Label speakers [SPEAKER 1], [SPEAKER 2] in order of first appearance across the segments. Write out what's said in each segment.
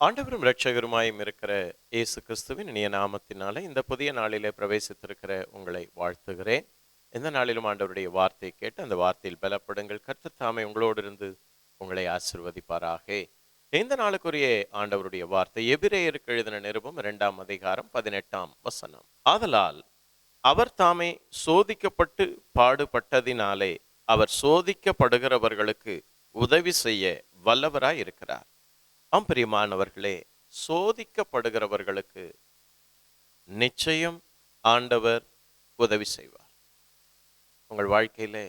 [SPEAKER 1] ஆண்டவரும் இரட்சகருமாயும் இருக்கிற இயேசு கிறிஸ்துவின் இனிய நாமத்தினாலே இந்த புதிய நாளிலே பிரவேசித்திருக்கிற உங்களை வாழ்த்துகிறேன். எந்த நாளிலும் ஆண்டவருடைய வார்த்தையை கேட்டு அந்த வார்த்தையில் பலப்படுங்கள். கர்த்தர் தாமே உங்களோடு இருந்து உங்களை ஆசிர்வதிப்பாராக. இந்த நாளுக்குரிய ஆண்டவருடைய வார்த்தை எபிரேயருக்கு எழுதின நிருபம் இரண்டாம் அதிகாரம் பதினெட்டாம் வசனம். ஆதலால் அவர் தாமே சோதிக்கப்பட்டு பாடுபட்டதினாலே அவர் சோதிக்கப்படுகிறவர்களுக்கு உதவி செய்ய வல்லவராய் இருக்கிறார் அம்பிரியமானவர்களே சோதிக்கப்படுகிறவர்களுக்கு நிச்சயம் ஆண்டவர் உதவி செய்வார். உங்கள் வாழ்க்கையிலே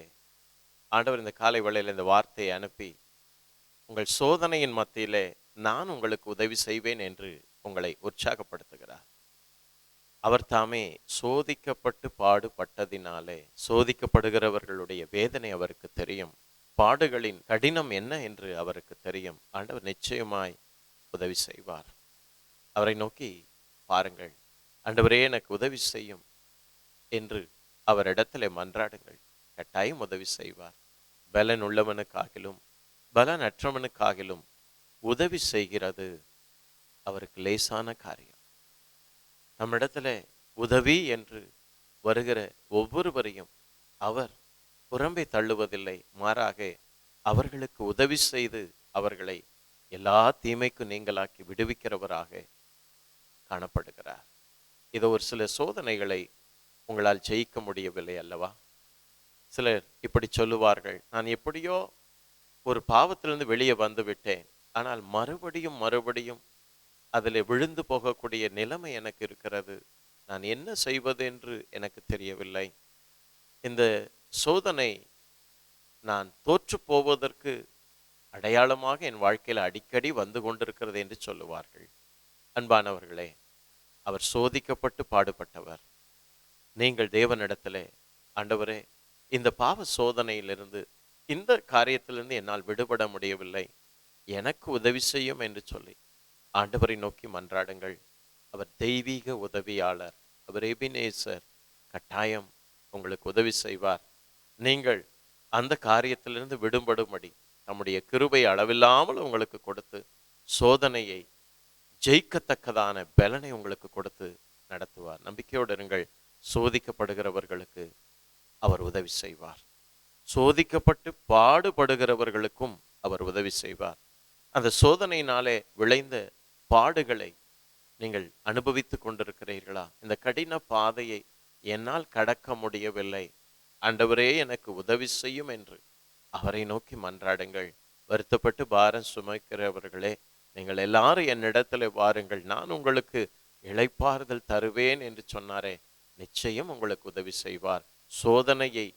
[SPEAKER 1] ஆண்டவர் இந்த காலை வேளையில் இந்த வார்த்தையை அனுப்பி உங்கள் சோதனையின் மத்தியிலே நான் உங்களுக்கு உதவி செய்வேன் என்று உங்களை உற்சாகப்படுத்துகிறார். அவர் தாமே சோதிக்கப்பட்டு பாடுபட்டதினாலே சோதிக்கப்படுகிறவர்களுடைய வேதனை அவருக்கு தெரியும். பாடுகளின் கடினம் என்ன என்று அவருக்கு தெரியும். ஆண்டவர் நிச்சயமாய் உதவி செய்வார். அவரை நோக்கி பாருங்கள். ஆண்டவரே எனக்கு உதவி செய்யும் என்று அவரிடத்துல மன்றாடுங்கள். கட்டாயம் உதவி செய்வார். பலன் உள்ளவனுக்காகிலும் பலன் அற்றவனுக்காகிலும் உதவி செய்கிறது அவருக்கு லேசான காரியம். நம்மிடத்துல உதவி என்று வருகிற ஒவ்வொருவரையும் அவர் புறம்பே தள்ளுவதில்லை. மாறாக அவர்களுக்கு உதவி செய்து அவர்களை எல்லா தீமைக்கும் நீங்களாக்கி விடுவிக்கிறவராக காணப்படுகிறார். இது ஒரு சில சோதனைகளை உங்களால் ஜெயிக்க முடியவில்லை அல்லவா? சிலர் இப்படி சொல்லுவார்கள் நான் எப்படியோ ஒரு பாவத்திலிருந்து வெளியே வந்து விட்டேன். ஆனால் மறுபடியும் மறுபடியும் அதில் விழுந்து போகக்கூடிய நிலைமை எனக்கு இருக்கிறது. நான் என்ன செய்வது என்று எனக்கு தெரியவில்லை. இந்த சோதனை நான் தோற்று போவதற்கு அடையாளமாக என் வாழ்க்கையில் அடிக்கடி வந்து கொண்டிருக்கிறது என்று சொல்லுவார்கள். அன்பானவர்களே அவர் சோதிக்கப்பட்டு பாடுபட்டவர். நீங்கள் தேவனிடத்திலே ஆண்டவரே இந்த பாவ சோதனையிலிருந்து இந்த காரியத்திலிருந்து என்னால் விடுபட முடியவில்லை. எனக்கு உதவி செய்யும் என்று சொல்லி ஆண்டவரை நோக்கி மன்றாடுங்கள். அவர் தெய்வீக உதவியாளர். அவர் எபினேசர். கட்டாயம் உங்களுக்கு உதவி செய்வார். நீங்கள் அந்த காரியத்திலிருந்து விடுபடும்படி நம்முடைய கிருபை அளவில்லாமல் உங்களுக்கு கொடுத்து சோதனையை ஜெயிக்கத்தக்கதான பலனை உங்களுக்கு கொடுத்து நடத்துவார். நம்பிக்கையோடு இருங்கள். சோதிக்கப்படுகிறவர்களுக்கு அவர் உதவி செய்வார். சோதிக்கப்பட்டு பாடுபடுகிறவர்களுக்கும் அவர் உதவி செய்வார். அந்த சோதனையினாலே விளைந்த பாடுகளை நீங்கள் அனுபவித்து கொண்டிருக்கிறீர்களா? இந்த கடின பாதையை என்னால் கடக்க முடியவில்லை. ஆண்டவரே எனக்கு உதவி செய்யும் என்று. அவரை நோக்கி மன்றாடுங்கள். வருத்தப்பட்டு பாரம் சுமைக்கிறவர்களே நீங்கள் எல்லாரும் என்னிடத்துல வாருங்கள். நான் உங்களுக்கு இழைப்பாறுதல் தருவேன் என்று சொன்னாரே நிச்சயம் உங்களுக்கு உதவி செய்வார். சோதனையை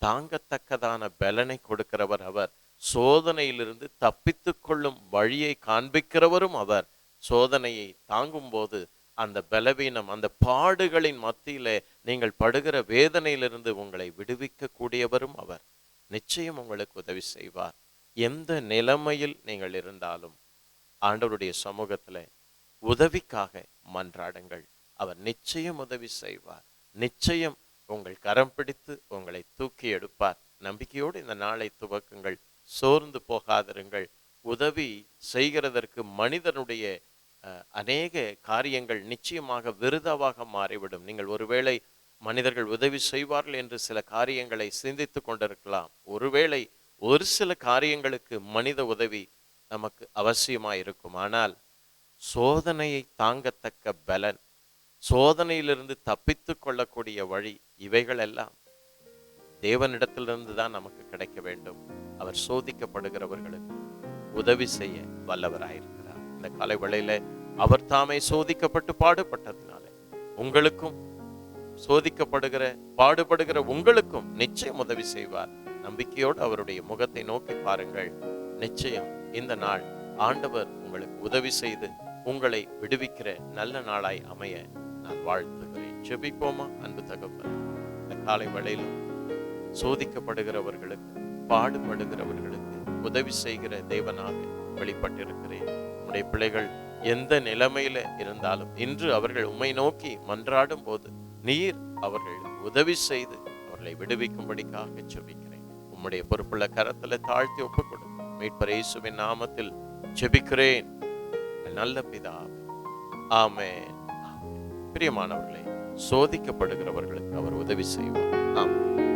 [SPEAKER 1] தாங்கத்தக்கதான பலனை கொடுக்கிறவர் அவர். சோதனையிலிருந்து தப்பித்து கொள்ளும் வழியை காண்பிக்கிறவரும் அவர். சோதனையை தாங்கும் போது அந்த பலவீனம் அந்த பாடுகளின் மத்தியிலே நீங்கள் படுகிற வேதனையிலிருந்து உங்களை விடுவிக்க கூடியவரும் அவர். நிச்சயம் உங்களுக்கு உதவி செய்வார். எந்த நிலைமையில் நீங்கள் இருந்தாலும் ஆண்டவருடைய சமூகத்தில் உதவிக்காக மன்றாடுங்கள். அவர் நிச்சயம் உதவி செய்வார். நிச்சயம் உங்கள் கரம் பிடித்து உங்களை தூக்கி எடுப்பார். நம்பிக்கையோடு இந்த நாளை துவக்குங்கள். சோர்ந்து போகாதிருங்கள். உதவி செய்கிறதற்கு மனிதனுடைய அநேக காரியங்கள் நிச்சயமாக விருதாவாக மாறிவிடும். நீங்கள் ஒருவேளை மனிதர்கள் உதவி செய்வார்கள் என்று சில காரியங்களை சிந்தித்து கொண்டிருக்கலாம். ஒருவேளை ஒரு சில காரியங்களுக்கு மனித உதவி நமக்கு அவசியமாக இருக்கும். ஆனால் சோதனையை தாங்கத்தக்க பலன் சோதனையிலிருந்து தப்பித்து கொள்ளக்கூடிய வழி இவைகள் எல்லாம் தேவனிடத்திலிருந்து தான் நமக்கு கிடைக்க வேண்டும். அவர் சோதிக்கப்படுகிறவர்களுக்கு உதவி செய்ய வல்லவராயிருக்கிறார் இந்த காலை வேளையில அவர் தாமே சோதிக்கப்பட்டு பாடுபட்டதுனால உங்களுக்கும் சோதிக்கப்படுகிற பாடுபடுகிற உங்களுக்கும் நிச்சயம் உதவி செய்வார். நம்பிக்கையோடு அவருடைய முகத்தை நோக்கி பாருங்கள். நிச்சயம் இந்த நாள் ஆண்டவர் உங்களுக்கு உதவி செய்து உங்களை விடுவிக்கிற நல்ல நாளாய் அமைய நான் வாழ்த்துகிறேன். ஜெபிப்போமா? அன்பு தகப்பன். இந்த காலை வேளையிலும் சோதிக்கப்படுகிறவர்களுக்கு பாடுபடுகிறவர்களுக்கு உதவி செய்கிற தேவனாக வெளிப்பட்டிருக்கிறேன். உம்முடைய பிள்ளைகள் எந்த நிலைமையில இருந்தாலும் இன்று அவர்கள் உம்மை நோக்கி மன்றாடும் போது நீர் அவர்கள் உதவி செய்து அவர்களை விடுவிக்கும்படிக்காக செபிக்கிறேன். உம்முடைய பொறுப்புள்ள கரத்துல தாழ்த்தி ஒப்புக் கொடுங்க மீட்பர் இயேசுவின் நாமத்தில் செபிக்கிறேன். நல்ல பிதா. ஆமே பிரியமானவர்களே சோதிக்கப்படுகிறவர்களுக்கு அவர் உதவி செய்வார். ஆமாம்